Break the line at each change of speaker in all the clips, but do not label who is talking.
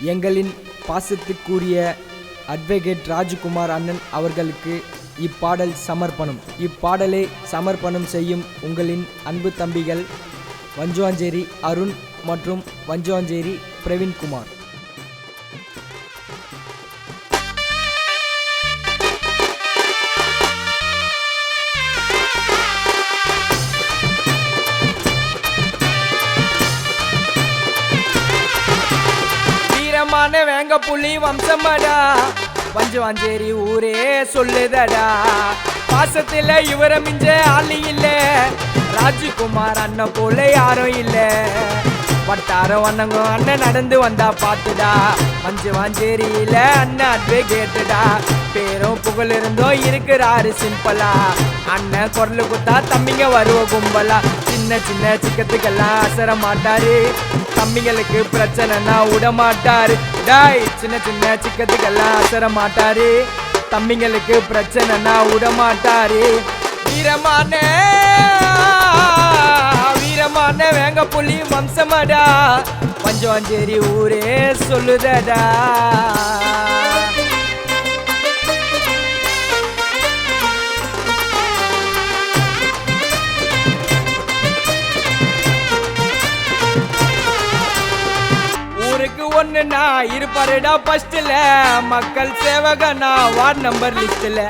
எங்களின் பாசத்துக்குரிய அட்வொகேட் ராஜ்குமார் அண்ணன் அவர்களுக்கு இப்பாடல் சமர்ப்பணம். இப்பாடலை சமர்ப்பணம் செய்யும் உங்களின் அன்பு தம்பிகள் வஞ்சுவாஞ்சேரி அருண் மற்றும் வஞ்சுவாஞ்சேரி பிரவீன்குமார் நானே வேங்க புலி வம்சமடா வஞ்சுவாஞ்சேரி ஊரே சொல்லுதடா. பாசத்துல இவர மிஞ்ச ஆளு இல்ல. ராஜ்குமார் அண்ணன் போல யாரும் இல்ல. வட்டாரம் வண்ணங்க அண்ணன் நடந்து வந்தா பாத்துடா மஞ்சு வாஞ்சேரியில அண்ணன் அட்வே கேட்டுடா. பேரும் புகழ் இருந்தோ இருக்கிறாரு சிம்பிளா அண்ணன் குரல் குத்தா தம்பிங்க வருவ கும்பலா. சின்ன சின்ன சிக்கத்துக்கெல்லாம் அசர மாட்டாரு. தம்பிங்களுக்கு பிரச்சனைனா விட மாட்டாரு டாய் சின்ன சின்ன சிக்கத்துக்கெல்லாம் அசர மாட்டாரு. தம்பிங்களுக்கு பிரச்சனைனா விட மாட்டாரு. வீரமான வீரமான வேங்க புலி வம்சமடா. பஞ்சவாஞ்சேரி ஊரே சொல்லுதடா. ஊருக்கு இருப்பாருடா ஃபர்ஸ்ட்ல மக்கள் சேவகனா வார்டு நம்பர் லிஸ்ட்ல.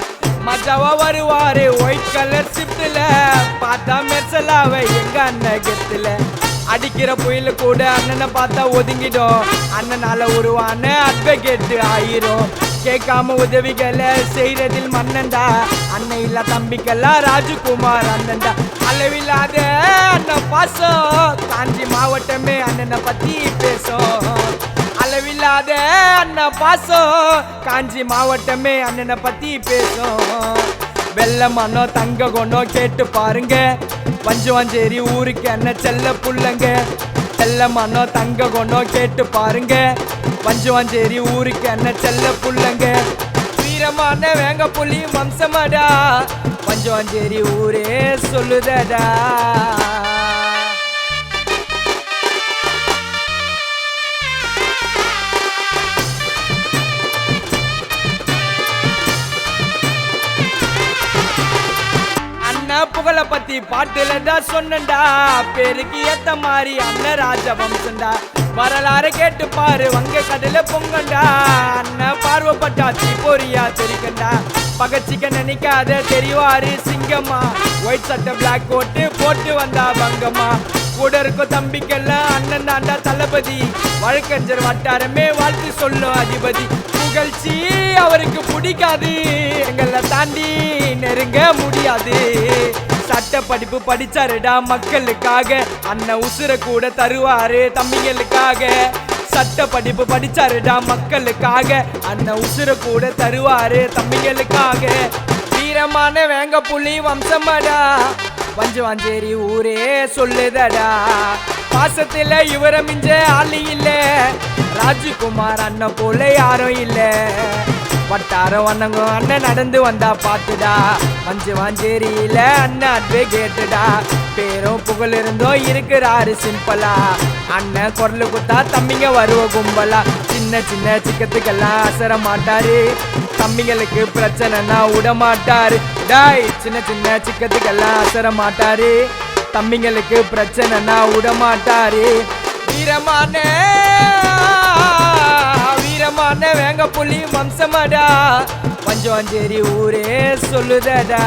மஜாவா வருவாரு ஒயிட் கலர் ஷிப்ட்ல பார்த்தா மெர்சலாவை எங்க அண்ணன் கெத்துல. அடிக்கிற புயல கூட அண்ணனை பார்த்தா ஒதுங்கிடும். அண்ணனால உருவான அட்வொகேட் ஆயிரும். கேட்காம உதவிகளை செய்யறதில் மன்னன்டா. அண்ணன் இல்ல தம்பிக்கெல்லாம் ராஜகுமார் அண்ணன்டா. அளவில்லாத அண்ணன் பாசம். காஞ்சி மாவட்டமே அண்ணனை பத்தி பேசும். அளவில்லாத அண்ணன் பாசம். காஞ்சி மாவட்டமே அண்ணனை பத்தி பேசும். வெள்ளமானோ தங்க கொண்டோ கேட்டு பாருங்க. பஞ்சவாஞ்சேரி ஊருக்கு என்ன செல்ல புள்ளங்க. செல்லமனோ தங்க கொண்டோ கேட்டு பாருங்க. பஞ்சுவாஞ்சேரி ஊருக்கு என்ன செல்ல புள்ளங்க. வீரமான வேங்க புள்ளி வம்சமடா. பஞ்சுவாஞ்சேரி ஊரே சொல்லுதடா. புகழ பத்தி பாட்டுல தான் சொன்னண்டா பேருக்கு ஏத்த மாதிரி அண்ணன் ராஜ வம்சண்டா வரலாறு கேட்டு பாரு வங்க கடல பொங்கண்டா. அண்ணன் பார்வப்பட்டா தீபொரியா தெரிக்கண்டா. பகச்சிக்க நினைக்காத தெரிவாரு சிங்கம்மா. ஒயிட் சட்டை பிளாக் கோட்டு போட்டு வந்தா பங்கம்மா கூட இருக்கும் தம்பிக்கெல்லாம் அண்ணன் தாண்டா தளபதி. வழக்கறிஞர் வட்டாரமே வாழ்த்து சொல்லும் அதிபதி. புகழ்ச்சி அவருக்கு பிடிக்காது. எங்களை தாண்டி நெருங்க முடியாது. சட்ட படிப்பு படிச்சாருடா மக்களுக்காக. அண்ணன் உசுர கூட தருவாரு தம்பிங்களுக்காக சட்ட படிப்பு படிச்சாருடா மக்களுக்காக. அண்ணன் உசுர கூட தருவாரு தம்பிங்களுக்காக வீரமான வேங்க புலி வம்சமடா. வஞ்சுவாஞ்சேரி ஊரே சொல்லுதடா. பாசத்துல இவர மிஞ்ச ஆளு இல்ல. ராஜ்குமார் அண்ணன் போல யாரும் இல்ல. வட்டாரம் வண்ணங்க அண்ணன் நடந்து வந்தா பாத்துடா. மஞ்சு வாஞ்சேரியில அண்ணன் அன்பே கேட்டுடா பேரும் புகழ் இருந்தோம் இருக்கிறாரு சிம்பிளா அண்ணன் குரல் குத்தா தம்பிங்க வருவ கும்பலா. சின்ன சின்ன சிக்கத்துக்கெல்லாம் அசர மாட்டாரு. தம்பிங்களுக்கு பிரச்சனைனா விட மாட்டாரு டாய் சின்ன சின்ன சிக்கத்துக்கெல்லாம் அசர மாட்டாரு. தம்பிங்களுக்கு பிரச்சனைனா விட மாட்டாரு. வீரமான வீரமான வேங்க புள்ளி வம்சமாடா. பஞ்சவாஞ்சேரி ஊரே சொல்லுதடா.